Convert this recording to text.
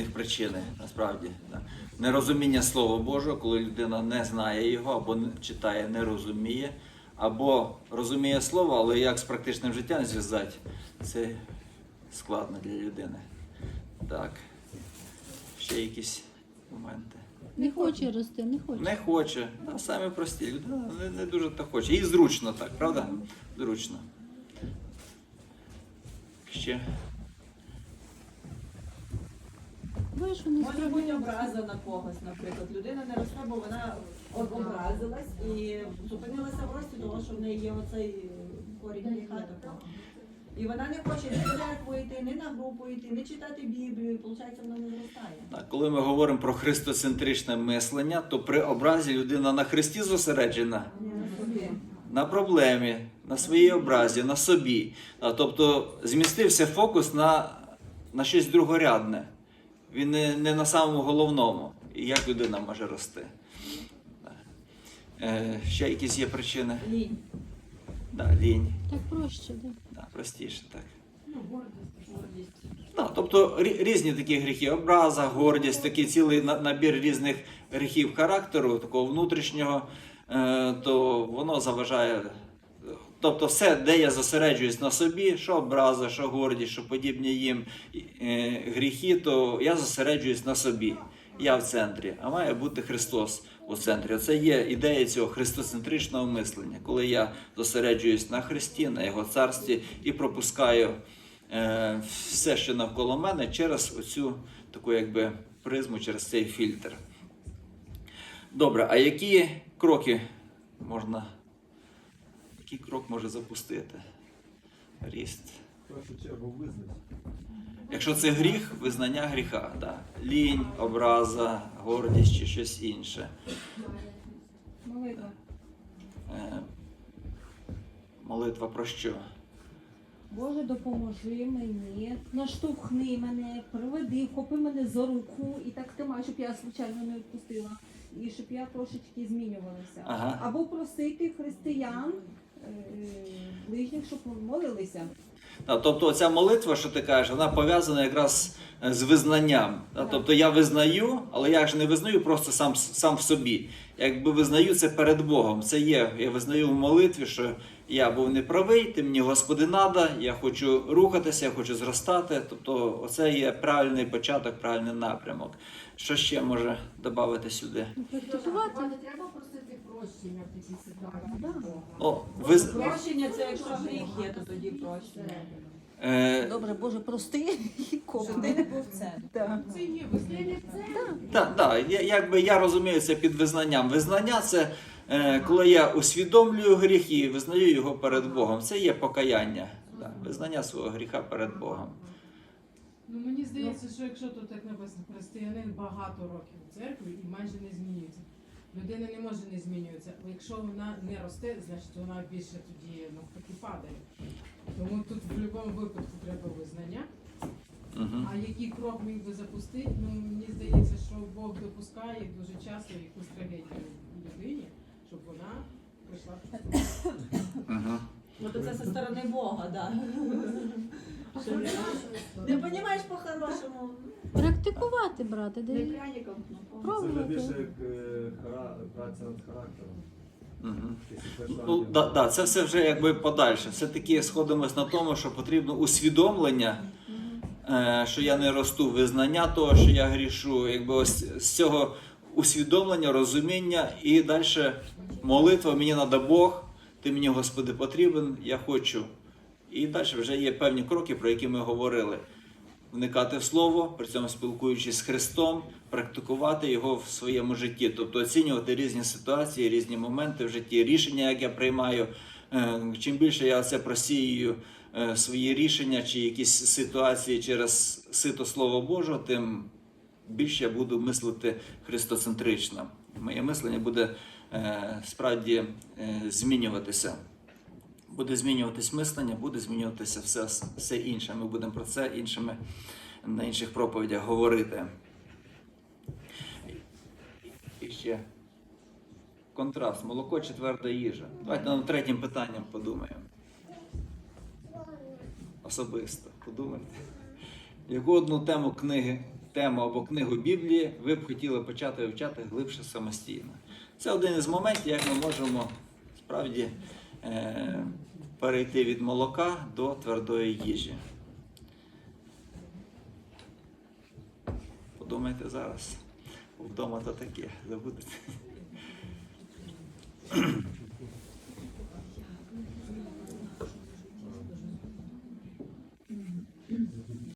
різних причин, насправді. Нерозуміння Слова Божого, коли людина не знає його, або читає, не розуміє, або розуміє слово, але як з практичним життям зв'язати, це складно для людини. Так. Ще якісь моменти. Не хоче рости, не хоче. Не хоче. Да, самі прості. Людина не, не дуже так хоче. Їй зручно так, правда? Зручно. Ще. Вони Може бути образа на когось, наприклад. Людина не росте, бо вона об- образилась і зупинилася в рості, тому що в неї є оцей корінь гріха такого. І вона не хоче ні в церкву йти, ні на групу йти, ні читати Біблію, і виходить, вона не зростає. Так, Коли ми говоримо про христоцентричне мислення, то при образі людина на Христі зосереджена на проблемі, на своїй образі, на собі. А, Тобто змістився фокус на, на щось другорядне. Він не, не на самому головному. І як людина може рости? Е, ще якісь є причини? Лінь. Да, лінь. Так проще, да. Да, простіше так. Ну, гордість, гордість. Да, тобто різні такі гріхи, образа, гордість, такий цілий набір різних гріхів характеру, такого внутрішнього, е, то воно заважає. Тобто все, де я зосереджуюсь на собі, що образа, що гордість, що подібні їм е, гріхи, то я зосереджуюсь на собі. Я в центрі, а має бути Христос у центрі. Це є ідея цього христоцентричного мислення, коли я зосереджуюсь на Христі, на Його царстві і пропускаю е, все, що навколо мене, через оцю таку якби призму, через цей фільтр. Добре, а які кроки можна, який крок може запустити? Ріст. Якщо це гріх, визнання гріха, да. лінь, образа, гордість чи щось інше. Молитва. Е, молитва про що? Боже, допоможи мені, наштовхни мене, приведи, вхопи мене за руку і так тримай, щоб я звичайно не відпустила. І щоб я трошечки змінювалася. Ага. Або просити християн ближніх, щоб молилися. Тобто ця молитва, що ти кажеш, вона пов'язана якраз е, з визнанням. Тобто я визнаю, але я ж не визнаю просто сам, сам в собі. Якби визнаю це перед Богом. Це є. Я визнаю в молитві, що я був неправий, ти мені, Господи, надо, я хочу рухатися, я хочу зростати. Тобто, оце є правильний початок, правильний напрямок. Що ще може додати сюди? Практикувати. Треба просити прощення в такій ситуації. Да. О, виз... Прощення це якщо гріх є, то тоді прощення. е, Добре, Боже, прости і Щоб ти не був це. Так. Це є визнання. Так, так, я, якби я розумію це під визнанням. Визнання це е, коли я усвідомлюю гріх і визнаю його перед Богом. Це є покаяння. Так, визнання свого гріха перед Богом. Ну мені здається, що якщо тут так написано, християнин багато років у церкві і майже не змінюється. Людина не може не змінюватися. Якщо вона не росте, значить вона більше тоді навпаки падає. Тому тут в будь-якому випадку треба визнання. Угу. А який крок міг би запустити? Ну мені здається, що Бог допускає дуже часто якусь трагедію людині, щоб вона прийшла в чувство. Угу. От це зі сторони Бога, да. Не розумієш по-хорошому. Практикувати, брати, Не де пряником. ну, Це вже пробувати. більше як е, хара- праця над характером. Угу. Якщо це Ну, да, да, це все вже якби подальше. Все-таки сходимось на тому, що потрібно усвідомлення, е, що я не росту, визнання того, що я грішу, якби ось з цього усвідомлення, розуміння і далі молитва, мені треба Бог, ти мені, Господи, потрібен, я хочу. І далі вже є певні кроки, про які ми говорили. Вникати в слово, при цьому спілкуючись з Христом, практикувати його в своєму житті, тобто оцінювати різні ситуації, різні моменти в житті, рішення, як я приймаю. Е, Чим більше я це просіюю е, свої рішення чи якісь ситуації через сито Слова Божого, тим більше я буду мислити христоцентрично. Моє мислення буде е, справді змінюватися. Буде змінюватись мислення, буде змінюватися все, все інше. Ми будемо про це іншими на інших проповідях говорити. І ще контраст. Молоко чи тверда їжа. Давайте над третім питанням подумаємо. Особисто подумайте. Яку одну тему книги тему або книгу Біблії ви б хотіли почати вивчати глибше самостійно. Це один із моментів, як ми можемо справді Е, перейти від молока до твердої їжі. Подумайте зараз. Вдома то таке забудете.